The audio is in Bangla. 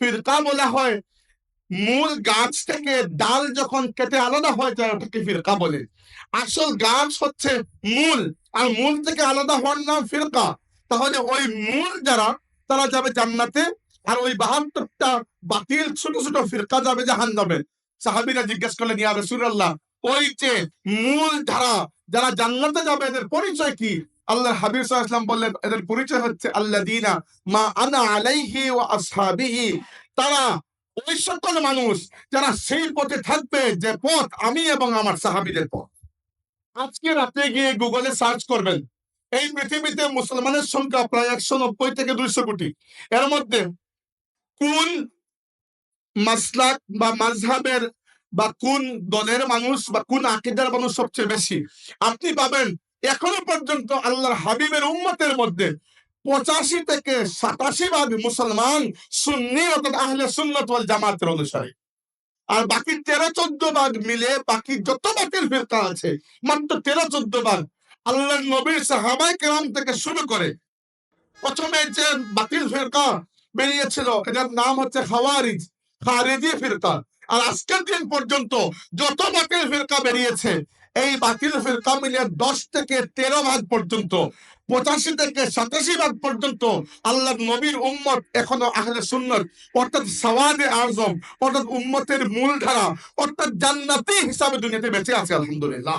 ফিরকা বলা হয়, মূল গাছ থেকে ডাল যখন কেটে আলাদা হয়ে ওটাকে ফিরকা বলে। আসল গাছ হচ্ছে মূল, আর মূল থেকে আলাদা হওয়ার নাম ফিরকা। তাহলে ওই মূল যারা, তারা যাবে জান্নাতে, আর ওই বাহাত্তরটা বাতিল ছোট ছোট ফিরকা যাবে জাহান যাবে সাহাবিরা জিজ্ঞেস করলেন, ইয়া রসুল্লাহ ওই যে মূল ধারা, যারা জান্নাতে যাবে, এদের পরিচয় কি? আল্লাহ হাবিব সাল্লাম বললেন, এদের পরিচয় হচ্ছে আল্লাহ দিনা মা আনা আলাইহি ও আসহাবিহি। তারা ওই সকল মানুষ, যারা সেই পথে থাকবে যে পথ আমি এবং আমার সাহাবিদের পথ। আজকে রাতে গিয়ে গুগলে সার্চ করবেন। এই পৃথিবীতে মুসলমানের সংখ্যা প্রায় একশো নব্বই থেকে দুইশো কোটি। এর মধ্যে কোন মাসলাক বা মাঝহাবের বা কোন দলের মানুষ বা কোন আকিদার মানুষ সবচেয়ে বেশি? আপনি পাবেন এখনও পর্যন্ত আল্লাহর হাবিবের উম্মতের মধ্যে পঁচাশি থেকে সাতাশি ভাগ মুসলমান সুন্নি অর্থাৎ আহলে সুন্নত জামাতের অনুসারী। আর বাকি তেরো চোদ্দ ভাগ মিলে বাকি যত বাতিল ফিরকা আছে, মাত্র তেরো চোদ্দ ভাগ আল্লাহর নবীর সাহাবাই কেরাম থেকে শুরু করে প্রথমে যে বাতিল ফিরকা বেরিয়েছিল এটার নাম হচ্ছে খাওয়ারিজ খারেজি ফিরকা। আর আজকের দিন পর্যন্ত যত বাতিল ফিরকা বেরিয়েছে, এই বাতিল ফিরকা মিলিয়ে দশ থেকে তেরো ভাগ পর্যন্ত, পঁচাশি থেকে সাতাশি ভাগ পর্যন্ত আল্লাহ নবীর উম্মত এখনও আহলে সুন্নত, অর্থাৎ সওয়াদে আজম, অর্থাৎ উম্মতের মূলধারা, অর্থাৎ জান্নাতি হিসাবে দুনিয়াতে বেঁচে আছে, আলহামদুলিল্লাহ।